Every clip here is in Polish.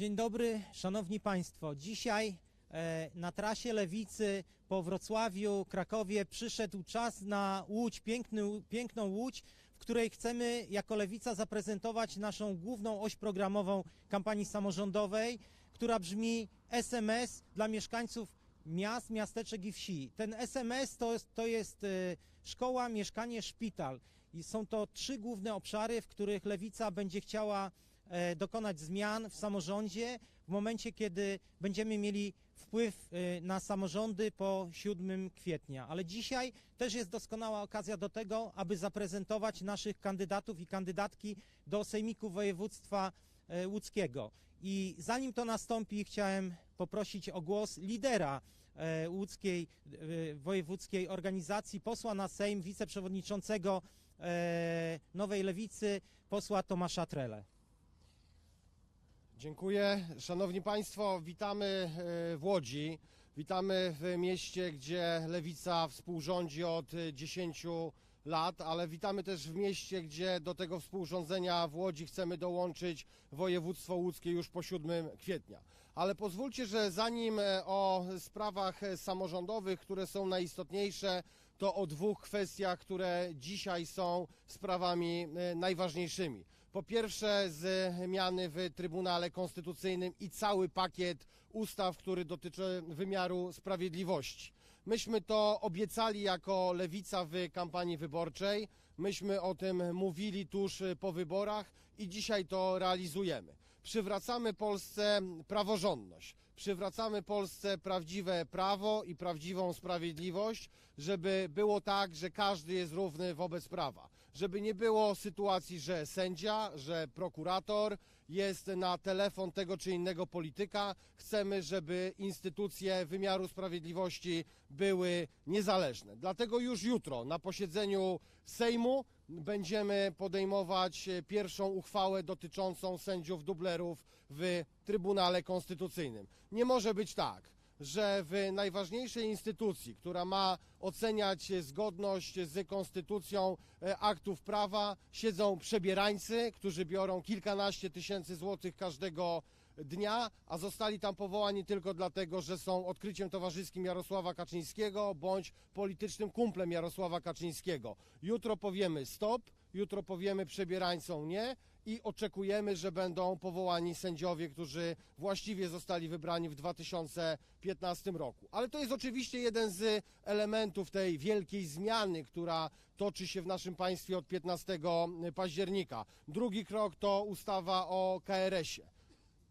Dzień dobry, szanowni państwo. Dzisiaj e, na trasie Lewicy po Wrocławiu, Krakowie przyszedł czas na Łódź, piękny, piękną Łódź, w której chcemy jako Lewica zaprezentować naszą główną oś programową kampanii samorządowej, która brzmi SMS dla mieszkańców miast, miasteczek i wsi. Ten SMS to, to jest e, szkoła, mieszkanie, szpital. I są to trzy główne obszary, w których Lewica będzie chciała dokonać zmian w samorządzie w momencie, kiedy będziemy mieli wpływ e, na samorządy po 7 kwietnia. Ale dzisiaj też jest doskonała okazja do tego, aby zaprezentować naszych kandydatów i kandydatki do Sejmiku Województwa e, Łódzkiego. I zanim to nastąpi, chciałem poprosić o głos lidera e, łódzkiej e, wojewódzkiej organizacji, posła na Sejm, wiceprzewodniczącego e, Nowej Lewicy, posła Tomasza Trele. Dziękuję. Szanowni Państwo, witamy e, w Łodzi. Witamy w mieście, gdzie Lewica współrządzi od e, 10 lat, ale witamy też w mieście, gdzie do tego współrządzenia w Łodzi chcemy dołączyć województwo łódzkie już po 7 kwietnia. Ale pozwólcie, że zanim e, o sprawach e, samorządowych, które są najistotniejsze, to o dwóch kwestiach, które dzisiaj są sprawami e, najważniejszymi. Po pierwsze zmiany w Trybunale Konstytucyjnym i cały pakiet ustaw, który dotyczy wymiaru sprawiedliwości. Myśmy to obiecali jako lewica w kampanii wyborczej. Myśmy o tym mówili tuż po wyborach i dzisiaj to realizujemy. Przywracamy Polsce praworządność. Przywracamy Polsce prawdziwe prawo i prawdziwą sprawiedliwość, żeby było tak, że każdy jest równy wobec prawa. Żeby nie było sytuacji, że sędzia, że prokurator jest na telefon tego czy innego polityka. Chcemy, żeby instytucje wymiaru sprawiedliwości były niezależne. Dlatego już jutro na posiedzeniu Sejmu będziemy podejmować pierwszą uchwałę dotyczącą sędziów dublerów w Trybunale Konstytucyjnym. Nie może być tak, że w najważniejszej instytucji, która ma oceniać zgodność z konstytucją e, aktów prawa, siedzą przebierańcy, którzy biorą kilkanaście tysięcy złotych każdego dnia, a zostali tam powołani tylko dlatego, że są odkryciem towarzyskim Jarosława Kaczyńskiego bądź politycznym kumplem Jarosława Kaczyńskiego. Jutro powiemy stop, jutro powiemy przebierańcom nie i oczekujemy, że będą powołani sędziowie, którzy właściwie zostali wybrani w 2015 roku. Ale to jest oczywiście jeden z elementów tej wielkiej zmiany, która toczy się w naszym państwie od 15 października. Drugi krok to ustawa o KRS-ie.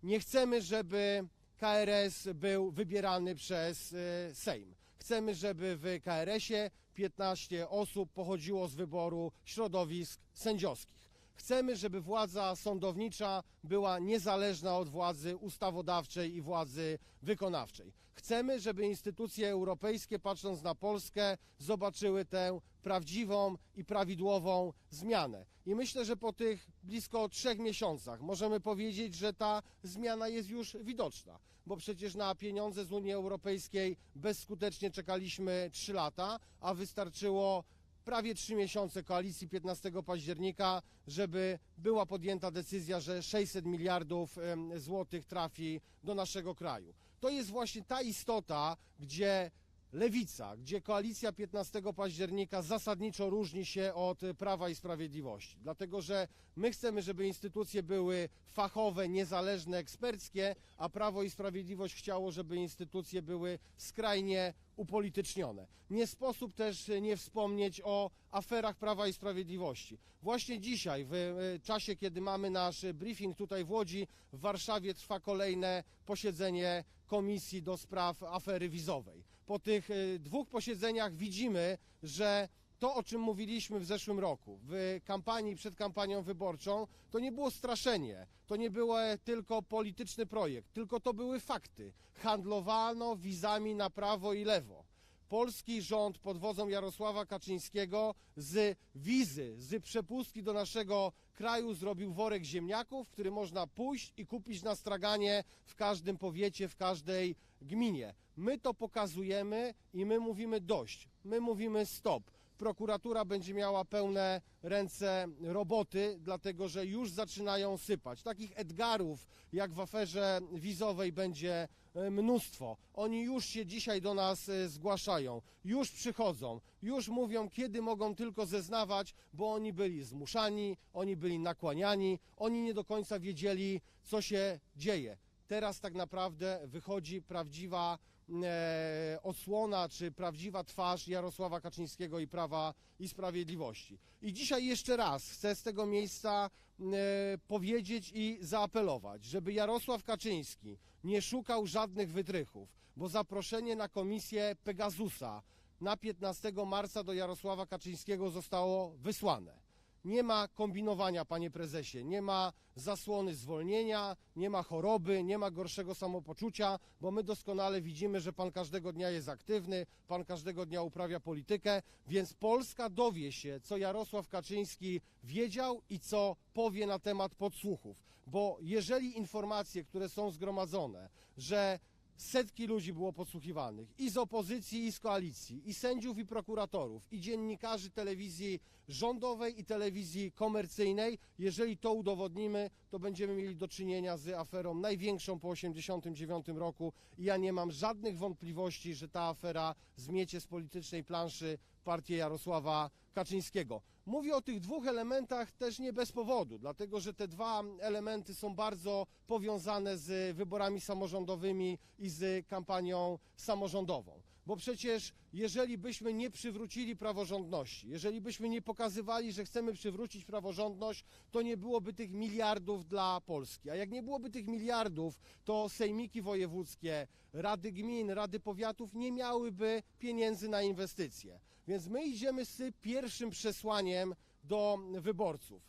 Nie chcemy, żeby KRS był wybierany przez e, Sejm. Chcemy, żeby w KRS-ie 15 osób pochodziło z wyboru środowisk sędziowskich. Chcemy, żeby władza sądownicza była niezależna od władzy ustawodawczej i władzy wykonawczej. Chcemy, żeby instytucje europejskie, patrząc na Polskę, zobaczyły tę prawdziwą i prawidłową zmianę. I myślę, że po tych blisko trzech miesiącach możemy powiedzieć, że ta zmiana jest już widoczna, bo przecież na pieniądze z Unii Europejskiej bezskutecznie czekaliśmy trzy lata, a wystarczyło prawie trzy miesiące koalicji 15 października, żeby była podjęta decyzja, że 600 miliardów złotych trafi do naszego kraju. To jest właśnie ta istota, gdzie Lewica, gdzie koalicja 15 października zasadniczo różni się od Prawa i Sprawiedliwości. Dlatego, że my chcemy, żeby instytucje były fachowe, niezależne, eksperckie, a Prawo i Sprawiedliwość chciało, żeby instytucje były skrajnie upolitycznione. Nie sposób też nie wspomnieć o aferach Prawa i Sprawiedliwości. Właśnie dzisiaj, w e, czasie, kiedy mamy nasz briefing tutaj w Łodzi, w Warszawie trwa kolejne posiedzenie Komisji do Spraw Afery Wizowej. Po tych e, dwóch posiedzeniach widzimy, że to, o czym mówiliśmy w zeszłym roku, w kampanii, przed kampanią wyborczą, to nie było straszenie, to nie był tylko polityczny projekt, tylko to były fakty. Handlowano wizami na prawo i lewo. Polski rząd pod wodzą Jarosława Kaczyńskiego z wizy, z przepustki do naszego kraju zrobił worek ziemniaków, który można pójść i kupić na straganie w każdym powiecie, w każdej gminie. My to pokazujemy i my mówimy dość. My mówimy stop. Prokuratura będzie miała pełne ręce roboty, dlatego że już zaczynają sypać. Takich Edgarów, jak w aferze wizowej, będzie e, mnóstwo. Oni już się dzisiaj do nas e, zgłaszają, już przychodzą, już mówią, kiedy mogą tylko zeznawać, bo oni byli zmuszani, oni byli nakłaniani, oni nie do końca wiedzieli, co się dzieje. Teraz tak naprawdę wychodzi prawdziwa e, odsłona, czy prawdziwa twarz Jarosława Kaczyńskiego i Prawa i Sprawiedliwości. I dzisiaj jeszcze raz chcę z tego miejsca e, powiedzieć i zaapelować, żeby Jarosław Kaczyński nie szukał żadnych wytrychów, bo zaproszenie na komisję Pegasusa na 15 marca do Jarosława Kaczyńskiego zostało wysłane. Nie ma kombinowania, panie prezesie, nie ma zasłony zwolnienia, nie ma choroby, nie ma gorszego samopoczucia, bo my doskonale widzimy, że pan każdego dnia jest aktywny, pan każdego dnia uprawia politykę, więc Polska dowie się, co Jarosław Kaczyński wiedział i co powie na temat podsłuchów. Bo jeżeli informacje, które są zgromadzone, że setki ludzi było podsłuchiwanych i z opozycji, i z koalicji, i sędziów, i prokuratorów, i dziennikarzy telewizji rządowej i telewizji komercyjnej. Jeżeli to udowodnimy, to będziemy mieli do czynienia z aferą największą po 1989 roku i ja nie mam żadnych wątpliwości, że ta afera zmiecie z politycznej planszy partię Jarosława Kaczyńskiego. Mówię o tych dwóch elementach też nie bez powodu, dlatego że te dwa elementy są bardzo powiązane z wyborami samorządowymi i z kampanią samorządową. Bo przecież jeżeli byśmy nie przywrócili praworządności, jeżeli byśmy nie pokazywali, że chcemy przywrócić praworządność, to nie byłoby tych miliardów dla Polski. A jak nie byłoby tych miliardów, to sejmiki wojewódzkie, rady gmin, rady powiatów nie miałyby pieniędzy na inwestycje. Więc my idziemy z pierwszym przesłaniem do wyborców.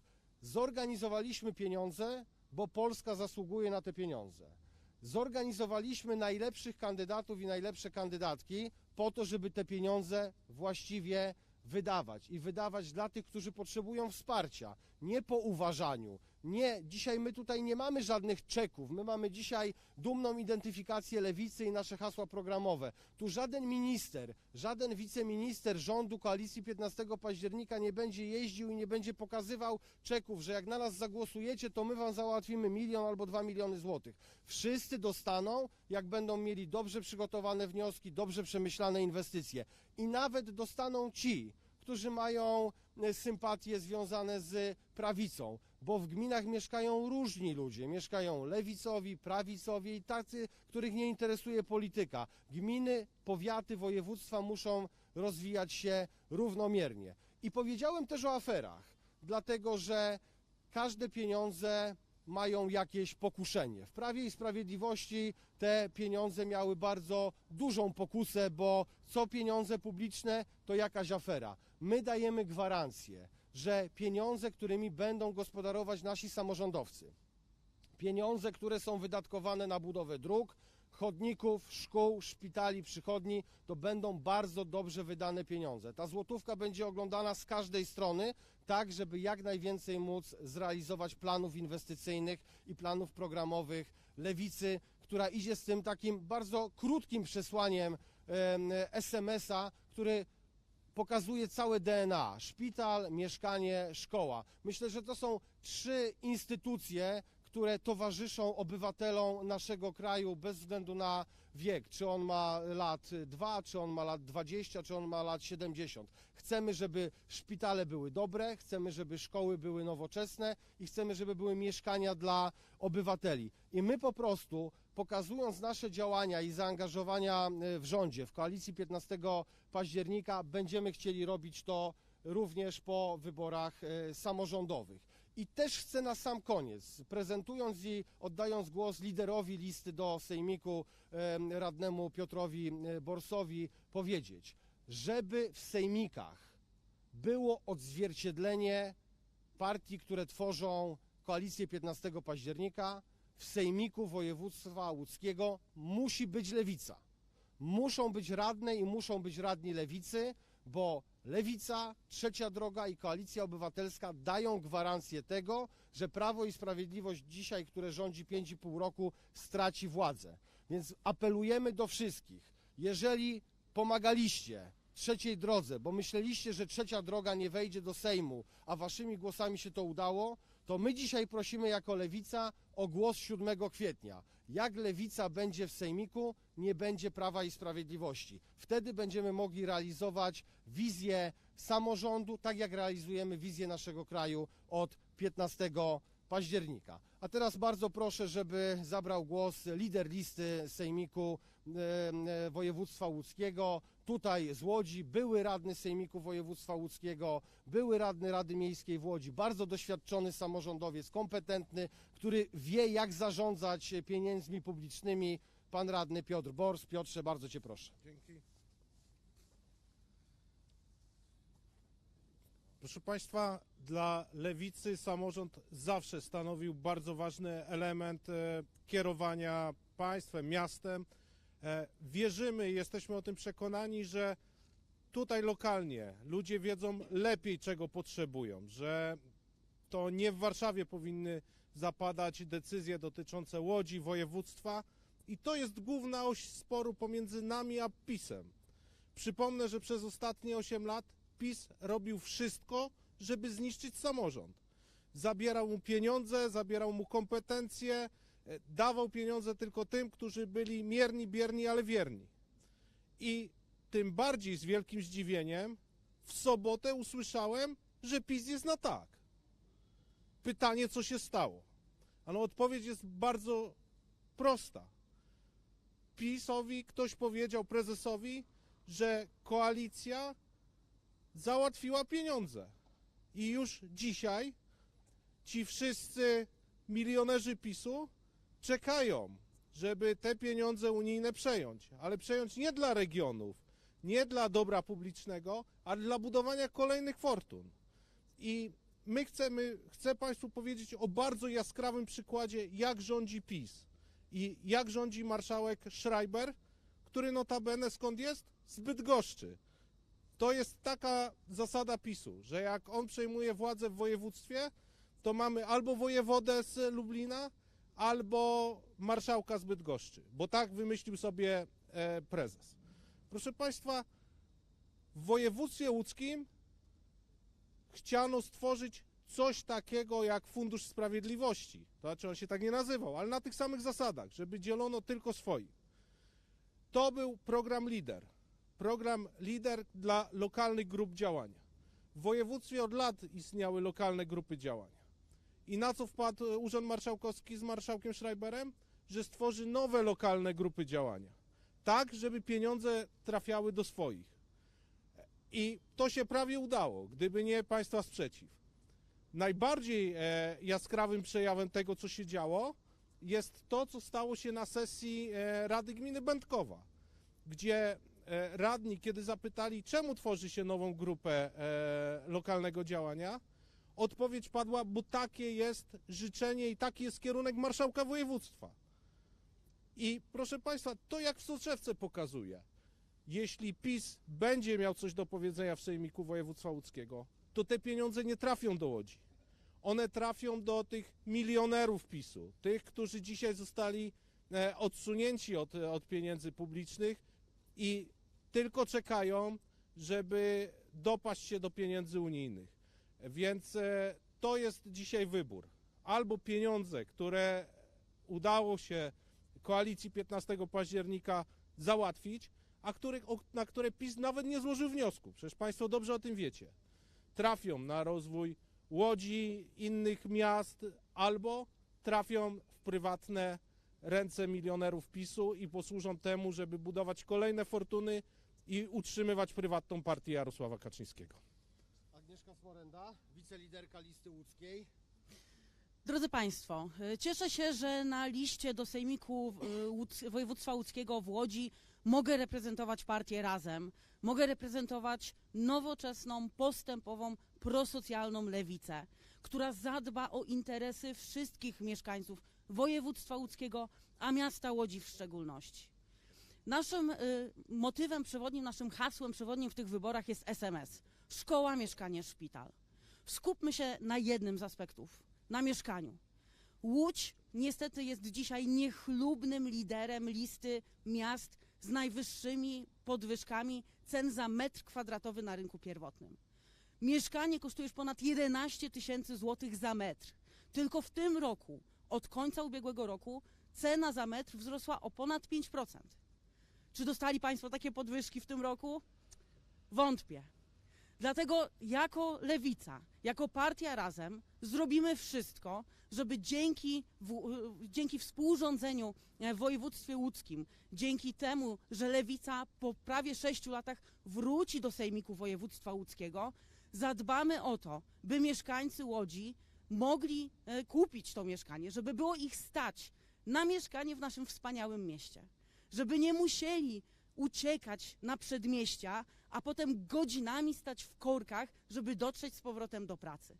Zorganizowaliśmy pieniądze, bo Polska zasługuje na te pieniądze. Zorganizowaliśmy najlepszych kandydatów i najlepsze kandydatki po to, żeby te pieniądze właściwie wydawać i wydawać dla tych, którzy potrzebują wsparcia, nie po uważaniu. Nie, dzisiaj my tutaj nie mamy żadnych czeków. My mamy dzisiaj dumną identyfikację lewicy i nasze hasła programowe. Tu żaden minister, żaden wiceminister rządu koalicji 15 października nie będzie jeździł i nie będzie pokazywał czeków, że jak na nas zagłosujecie, to my wam załatwimy milion albo dwa miliony złotych. Wszyscy dostaną, jak będą mieli dobrze przygotowane wnioski, dobrze przemyślane inwestycje. I nawet dostaną ci, którzy mają e, sympatie związane z prawicą, bo w gminach mieszkają różni ludzie. Mieszkają lewicowi, prawicowi i tacy, których nie interesuje polityka. Gminy, powiaty, województwa muszą rozwijać się równomiernie. I powiedziałem też o aferach, dlatego że każde pieniądze mają jakieś pokuszenie. W Prawie i Sprawiedliwości te pieniądze miały bardzo dużą pokusę, bo co pieniądze publiczne, to jakaś afera. My dajemy gwarancję, że pieniądze, którymi będą gospodarować nasi samorządowcy, pieniądze, które są wydatkowane na budowę dróg, chodników, szkół, szpitali, przychodni, to będą bardzo dobrze wydane pieniądze. Ta złotówka będzie oglądana z każdej strony, tak żeby jak najwięcej móc zrealizować planów inwestycyjnych i planów programowych lewicy, która idzie z tym takim bardzo krótkim przesłaniem em, SMS-a, który pokazuje całe DNA: szpital, mieszkanie, szkoła. Myślę, że to są trzy instytucje, które towarzyszą obywatelom naszego kraju bez względu na wiek, czy on ma lat 2, czy on ma lat 20, czy on ma lat 70. Chcemy, żeby szpitale były dobre, chcemy, żeby szkoły były nowoczesne i chcemy, żeby były mieszkania dla obywateli. I my po prostu, pokazując nasze działania i zaangażowania e, w rządzie, w koalicji 15 października, będziemy chcieli robić to również po wyborach e, samorządowych. I też chcę na sam koniec, prezentując i oddając głos liderowi listy do Sejmiku, em, radnemu Piotrowi e, Borsowi, powiedzieć, żeby w Sejmikach było odzwierciedlenie partii, które tworzą koalicję 15 października, w Sejmiku Województwa Łódzkiego musi być lewica. Muszą być radne i muszą być radni lewicy, bo Lewica, Trzecia Droga i Koalicja Obywatelska dają gwarancję tego, że Prawo i Sprawiedliwość dzisiaj, które rządzi 5,5 roku, straci władzę. Więc apelujemy do wszystkich, jeżeli pomagaliście trzeciej drodze, bo myśleliście, że trzecia droga nie wejdzie do Sejmu, a waszymi głosami się to udało, to my dzisiaj prosimy jako Lewica o głos 7 kwietnia. Jak Lewica będzie w Sejmiku, nie będzie Prawa i Sprawiedliwości. Wtedy będziemy mogli realizować wizję samorządu, tak jak realizujemy wizję naszego kraju od 15 października. A teraz bardzo proszę, żeby zabrał głos lider listy Sejmiku województwa łódzkiego, tutaj z Łodzi, były radny Sejmiku województwa łódzkiego, były radny Rady Miejskiej w Łodzi, bardzo doświadczony samorządowiec, kompetentny, który wie jak zarządzać pieniędzmi publicznymi, pan radny Piotr Bors. Piotrze, bardzo cię proszę. Dzięki. Proszę Państwa, dla lewicy samorząd zawsze stanowił bardzo ważny element e, kierowania państwem, miastem. E, wierzymy, jesteśmy o tym przekonani, że tutaj lokalnie ludzie wiedzą lepiej, czego potrzebują, że to nie w Warszawie powinny zapadać decyzje dotyczące Łodzi, województwa i to jest główna oś sporu pomiędzy nami a PiSem. Przypomnę, że przez ostatnie 8 lat PiS robił wszystko, żeby zniszczyć samorząd. Zabierał mu pieniądze, zabierał mu kompetencje, dawał pieniądze tylko tym, którzy byli mierni, bierni, ale wierni. I tym bardziej z wielkim zdziwieniem w sobotę usłyszałem, że PiS jest na tak. Pytanie, co się stało? Ale odpowiedź jest bardzo prosta. PiSowi ktoś powiedział prezesowi, że koalicja załatwiła pieniądze. I już dzisiaj ci wszyscy milionerzy PiSu czekają, żeby te pieniądze unijne przejąć. Ale przejąć nie dla regionów, nie dla dobra publicznego, ale dla budowania kolejnych fortun. I my chcemy, chcę Państwu powiedzieć o bardzo jaskrawym przykładzie, jak rządzi PiS i jak rządzi marszałek Schreiber, który notabene skąd jest? Z Bydgoszczy. To jest taka zasada PiSu, że jak on przejmuje władzę w województwie, to mamy albo wojewodę z Lublina, albo marszałka z Bydgoszczy, bo tak wymyślił sobie e, prezes. Proszę Państwa, w województwie łódzkim chciano stworzyć coś takiego jak Fundusz Sprawiedliwości. To znaczy on się tak nie nazywał, ale na tych samych zasadach, żeby dzielono tylko swoich. To był program LIDER. Program LIDER dla lokalnych grup działania. W województwie od lat istniały lokalne grupy działania. I na co wpadł e, Urząd Marszałkowski z marszałkiem Schreiberem? Że stworzy nowe lokalne grupy działania. Tak, żeby pieniądze trafiały do swoich. I to się prawie udało, gdyby nie Państwa sprzeciw. Najbardziej e, jaskrawym przejawem tego, co się działo, jest to, co stało się na sesji e, Rady Gminy Będkowa, gdzie e, radni, kiedy zapytali, czemu tworzy się nową grupę e, lokalnego działania, odpowiedź padła, bo takie jest życzenie i taki jest kierunek marszałka województwa. I proszę Państwa, to jak w soczewce pokazuje, jeśli PiS będzie miał coś do powiedzenia w Sejmiku Województwa Łódzkiego, to te pieniądze nie trafią do Łodzi. One trafią do tych milionerów PiSu, tych, którzy dzisiaj zostali e, odsunięci od, od pieniędzy publicznych i tylko czekają, żeby dopaść się do pieniędzy unijnych. Więc e, to jest dzisiaj wybór. Albo pieniądze, które udało się koalicji 15 października załatwić, a których, na które PiS nawet nie złożył wniosku. Przecież Państwo dobrze o tym wiecie. Trafią na rozwój Łodzi, innych miast, albo trafią w prywatne ręce milionerów PiSu i posłużą temu, żeby budować kolejne fortuny i utrzymywać prywatną partię Jarosława Kaczyńskiego. Smorenda, wiceliderka listy łódzkiej. Drodzy Państwo, y, cieszę się, że na liście do Sejmiku y, Łódz- Województwa Łódzkiego w Łodzi mogę reprezentować partię Razem. Mogę reprezentować nowoczesną, postępową, prosocjalną lewicę, która zadba o interesy wszystkich mieszkańców województwa łódzkiego, a miasta Łodzi w szczególności. Naszym y, motywem przewodnim, naszym hasłem przewodnim w tych wyborach jest SMS. Szkoła, mieszkanie, szpital. Skupmy się na jednym z aspektów na mieszkaniu. Łódź niestety jest dzisiaj niechlubnym liderem listy miast z najwyższymi podwyżkami cen za metr kwadratowy na rynku pierwotnym. Mieszkanie kosztuje już ponad 11 tysięcy złotych za metr. Tylko w tym roku, od końca ubiegłego roku, cena za metr wzrosła o ponad 5%. Czy dostali Państwo takie podwyżki w tym roku? Wątpię. Dlatego jako lewica, jako partia razem zrobimy wszystko, żeby dzięki, w, dzięki współrządzeniu e, w województwie łódzkim, dzięki temu, że lewica po prawie sześciu latach wróci do sejmiku województwa łódzkiego, zadbamy o to, by mieszkańcy Łodzi mogli e, kupić to mieszkanie, żeby było ich stać na mieszkanie w naszym wspaniałym mieście. Żeby nie musieli uciekać na przedmieścia, a potem godzinami stać w korkach, żeby dotrzeć z powrotem do pracy.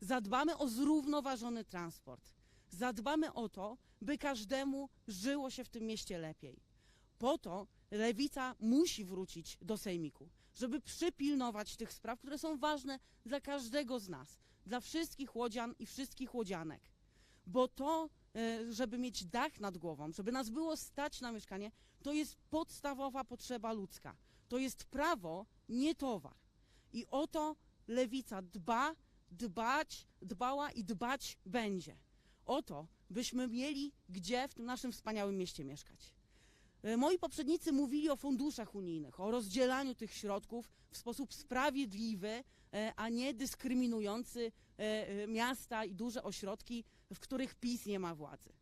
Zadbamy o zrównoważony transport. Zadbamy o to, by każdemu żyło się w tym mieście lepiej. Po to lewica musi wrócić do sejmiku, żeby przypilnować tych spraw, które są ważne dla każdego z nas, dla wszystkich łodzian i wszystkich łodzianek. Bo to, e, żeby mieć dach nad głową, żeby nas było stać na mieszkanie, to jest podstawowa potrzeba ludzka. To jest prawo, nie towar. I o to lewica dba, dbać, dbała i dbać będzie. O to, byśmy mieli gdzie w tym naszym wspaniałym mieście mieszkać. E, Moi poprzednicy mówili o funduszach unijnych, o rozdzielaniu tych środków w sposób sprawiedliwy, e, a nie dyskryminujący e, miasta i duże ośrodki, w których PiS nie ma władzy.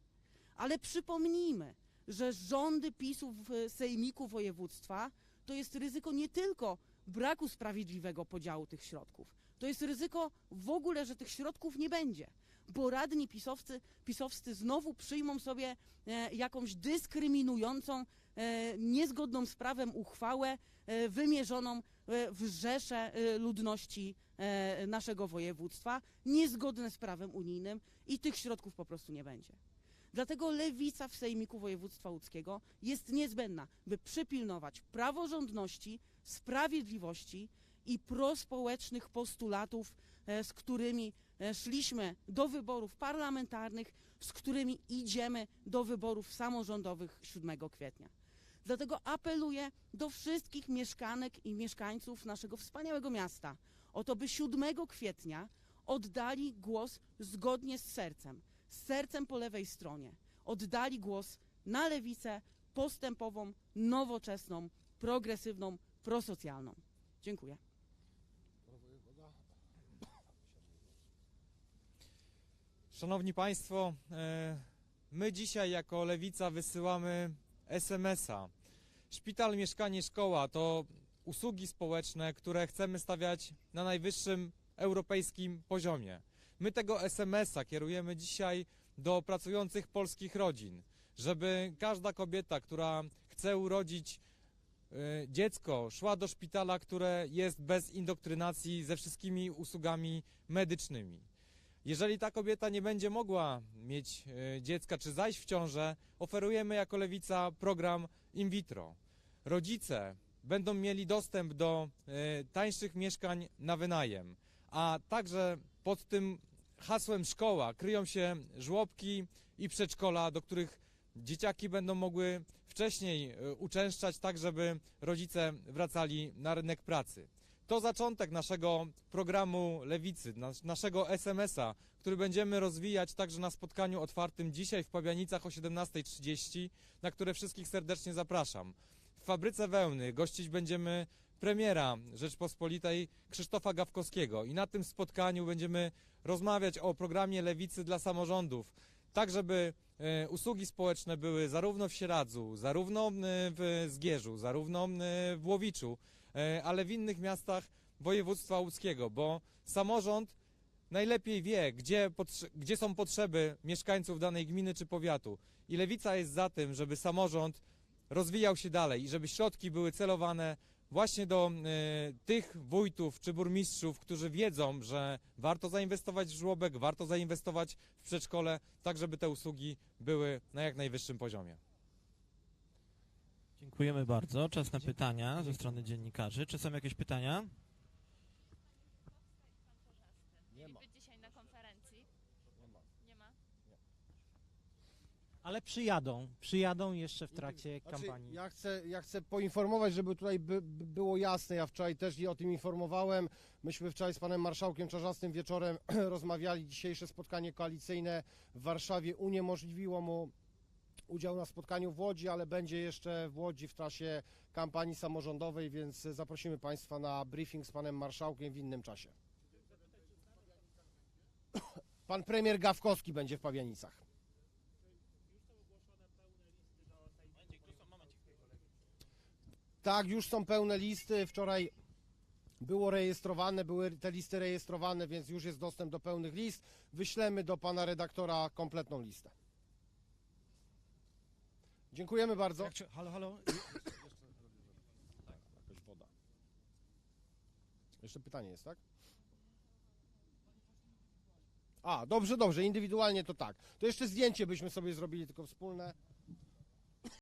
Ale przypomnijmy, że rządy PiSu w sejmiku województwa to jest ryzyko nie tylko braku sprawiedliwego podziału tych środków, to jest ryzyko w ogóle, że tych środków nie będzie, bo radni pisowcy, pisowscy znowu przyjmą sobie e, jakąś dyskryminującą, e, niezgodną z prawem uchwałę e, wymierzoną e, w rzesze e, ludności e, naszego województwa, niezgodne z prawem unijnym i tych środków po prostu nie będzie. Dlatego lewica w Sejmiku Województwa Łódzkiego jest niezbędna, by przypilnować praworządności, sprawiedliwości i prospołecznych postulatów, e, z którymi e, szliśmy do wyborów parlamentarnych, z którymi idziemy do wyborów samorządowych 7 kwietnia. Dlatego apeluję do wszystkich mieszkanek i mieszkańców naszego wspaniałego miasta o to, by 7 kwietnia oddali głos zgodnie z sercem, z sercem po lewej stronie. Oddali głos na lewicę postępową, nowoczesną, progresywną, prosocjalną. Dziękuję. Szanowni Państwo, e, my dzisiaj jako Lewica wysyłamy SMS-a. Szpital, mieszkanie, szkoła to usługi społeczne, które chcemy stawiać na najwyższym europejskim poziomie. My tego SMS-a kierujemy dzisiaj do pracujących polskich rodzin, żeby każda kobieta, która chce urodzić e, dziecko, szła do szpitala, które jest bez indoktrynacji ze wszystkimi usługami medycznymi. Jeżeli ta kobieta nie będzie mogła mieć e, dziecka czy zajść w ciążę, oferujemy jako lewica program in vitro. Rodzice będą mieli dostęp do e, tańszych mieszkań na wynajem, a także pod tym hasłem szkoła kryją się żłobki i przedszkola, do których dzieciaki będą mogły wcześniej e, uczęszczać, tak żeby rodzice wracali na rynek pracy. To zaczątek naszego programu Lewicy, nas, naszego SMS-a, który będziemy rozwijać także na spotkaniu otwartym dzisiaj w Pabianicach o 17.30, na które wszystkich serdecznie zapraszam. W fabryce wełny gościć będziemy premiera Rzeczpospolitej Krzysztofa Gawkowskiego i na tym spotkaniu będziemy rozmawiać o programie Lewicy dla samorządów, tak żeby e, usługi społeczne były zarówno w Sieradzu, zarówno e, w Zgierzu, zarówno e, w Łowiczu, ale w innych miastach województwa łódzkiego, bo samorząd najlepiej wie, gdzie, gdzie są potrzeby mieszkańców danej gminy czy powiatu. I lewica jest za tym, żeby samorząd rozwijał się dalej i żeby środki były celowane właśnie do e, tych wójtów czy burmistrzów, którzy wiedzą, że warto zainwestować w żłobek, warto zainwestować w przedszkole, tak żeby te usługi były na jak najwyższym poziomie. Dziękujemy bardzo. Czas na pytania ze strony dziennikarzy. Czy są jakieś pytania? Nie ma. być dzisiaj na konferencji? Nie ma. Nie ma. Ale przyjadą, przyjadą jeszcze w trakcie Znaczy, kampanii. ja, chcę, ja chcę poinformować, żeby tutaj by, by było jasne. Ja wczoraj też i o tym informowałem. Myśmy wczoraj z panem marszałkiem Czarzastym wieczorem rozmawiali. Dzisiejsze spotkanie koalicyjne w Warszawie uniemożliwiło mu udział na spotkaniu w Łodzi, ale będzie jeszcze w Łodzi w czasie kampanii samorządowej, więc zaprosimy państwa na briefing z panem marszałkiem w innym czasie. Pan premier Gawkowski będzie w Pawianicach. Tak, już są pełne listy. Wczoraj było rejestrowane, były te listy rejestrowane, więc już jest dostęp do pełnych list. Wyślemy do pana redaktora kompletną listę. Dziękujemy bardzo. Jak, czy- halo, halo. Jakaś woda. Jeszcze pytanie jest, tak? A, dobrze, dobrze, indywidualnie to tak. To jeszcze zdjęcie byśmy sobie zrobili, tylko wspólne.